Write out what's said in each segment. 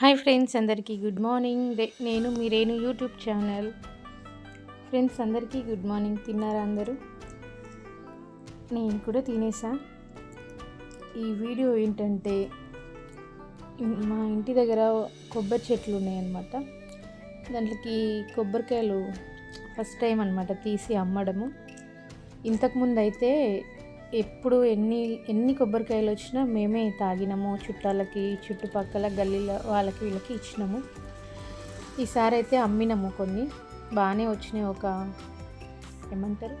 Hi friends అందరికీ good morning. నేను మీ రేణు యూట్యూబ్ ఛానల్. ఫ్రెండ్స్ అందరికీ గుడ్ మార్నింగ్. తిన్నారా అందరూ? నేను కూడా తినేసా. ఈ వీడియో ఏంటంటే మా ఇంటి దగ్గర కొబ్బరి చెట్లు ఉన్నాయన్నమాట. దాంట్లోకి కొబ్బరికాయలు ఫస్ట్ టైం అనమాట తీసి అమ్మడము. ఇంతకుముందు అయితే ఎప్పుడు ఎన్ని ఎన్ని కొబ్బరికాయలు వచ్చినా మేమే తాగినాము. చుట్టాలకి చుట్టుపక్కల గల్లీల వాళ్ళకి వీళ్ళకి ఇచ్చినాము. ఈసారి అయితే అమ్మినాము కొన్ని. బాగానే వచ్చినాయి. ఒక ఏమంటారు?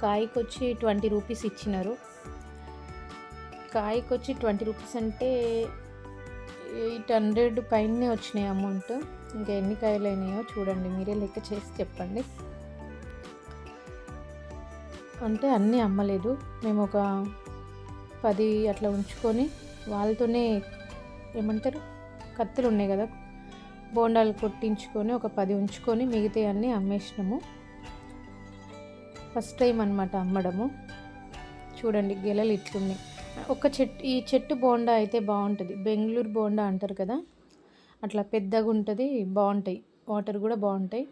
కాయకొచ్చి ట్వంటీ రూపీస్ ఇచ్చినారు. కాయకొచ్చి ట్వంటీ రూపీస్ అంటే ఎయిట్ హండ్రెడ్ పైనే వచ్చినాయి అమౌంట్. ఇంకా ఎన్ని కాయలు అయినాయో చూడండి. మీరే లెక్క చేసి చెప్పండి. అంటే అన్నీ అమ్మలేదు. మేము ఒక పది అట్లా ఉంచుకొని వాళ్ళతోనే ఏమంటారు? కత్తులు ఉన్నాయి కదా? బోండాలు కొట్టించుకొని ఒక పది ఉంచుకొని మిగతా అన్నీ అమ్మేసినాము. ఫస్ట్ టైం అనమాట అమ్మడము. చూడండి గెలలు ఇట్లున్నాయి. ఒక చెట్టు ఈ చెట్టు బోండా అయితే బాగుంటుంది. బెంగళూరు బోండా అంటారు కదా? అట్లా పెద్దగా ఉంటుంది బాగుంటాయి. వాటర్ కూడా బాగుంటాయి.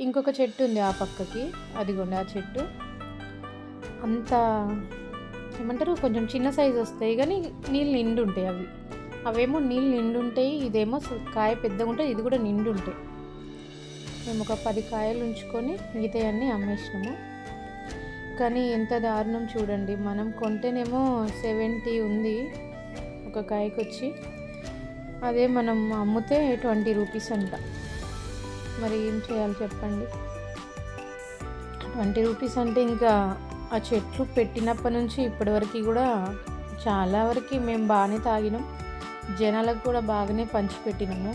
ఇంకొక చెట్టు ఉంది ఆ పక్కకి. అదిగోండి ఆ చెట్టు. అంత ఏమంటారు? కొంచెం చిన్న సైజు వస్తాయి కానీ నీళ్ళు నిండు ఉంటాయి అవి. అవేమో నీళ్ళు నిండు ఉంటాయి ఇదేమో కాయ పెద్దగా ఉంటుంది ఇది కూడా నిండు ఉంటాయి. మేము ఒక పది కాయలు ఉంచుకొని మిగతా అన్నీ అమ్మేసినాము. కానీ ఎంత దారుణం చూడండి. మనం కొంటేనేమో సెవెంటీ ఉంది ఒక కాయకు వచ్చి అదే మనం అమ్మితే ట్వంటీ రూపీస్ అంట. మరి ఏం చేయాలి చెప్పండి? ట్వంటీ రూపీస్ అంటే ఇంకా ఆ చెట్లు పెట్టినప్పటి నుంచి ఇప్పటివరకు కూడా చాలా వరకు మేము బాగానే తాగినాం. జనాలకు కూడా బాగానే పంచిపెట్టినాము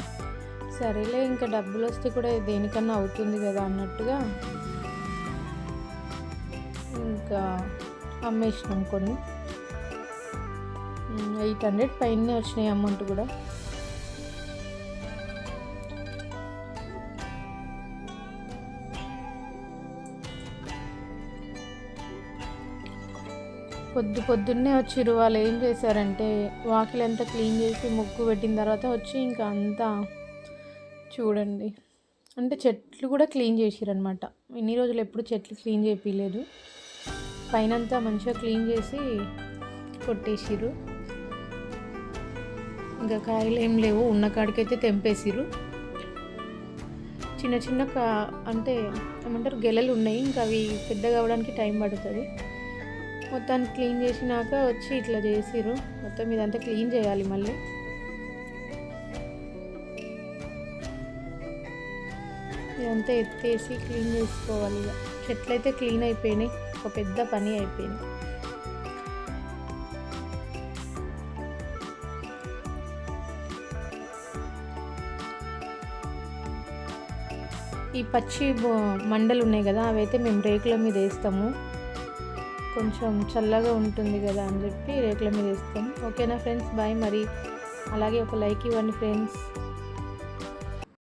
సరేలే ఇంకా డబ్బులు వస్తే కూడా దేనికన్నా అవుతుంది కదా అన్నట్టుగా ఇంకా అమ్మేసినాం కొన్ని. ఎయిట్ హండ్రెడ్ పైన వచ్చినాయి అమౌంట్ కూడా. పొద్దు పొద్దున్నే వచ్చిర్రు. వాళ్ళు ఏం చేశారంటే వాకిలంతా క్లీన్ చేసి ముగ్గు పెట్టిన తర్వాత వచ్చి ఇంకా అంతా చూడండి. అంటే చెట్లు కూడా క్లీన్ చేసిరనమాట ఇన్ని రోజులు ఎప్పుడు చెట్లు క్లీన్ చేపించలేదు పైనంతా మంచిగా క్లీన్ చేసి కొట్టేసిర్రు. ఇంకా కాయలు ఏం లేవు. ఉన్న కాడికైతే తెంపేసిర్రు. చిన్న చిన్న కా అంటే ఏమంటారు గెలలు ఉన్నాయి. ఇంకా అవి పెద్దగా అవ్వడానికి టైం పడుతుంది. మొత్తాన్ని క్లీన్ చేసినాక వచ్చి ఇట్లా చేసిర్రు. మొత్తం ఇదంతా క్లీన్ చేయాలి మళ్ళీ. ఇదంతా ఎత్తేసి క్లీన్ చేసుకోవాలి ఇక. చెట్లు అయితే క్లీన్ అయిపోయినాయి. ఒక పెద్ద పని అయిపోయింది. ఈ పచ్చి మండలు ఉన్నాయి కదా అవైతే మేము రేకుల మీద వేస్తాము. కొంచెం చల్లగా ఉంటుంది కదా అని చెప్పి రేకుల మీద వేస్తాం ఓకేనా ఫ్రెండ్స్? బాయ్ మరి. అలాగే ఒక లైక్ ఇవ్వండి ఫ్రెండ్స్.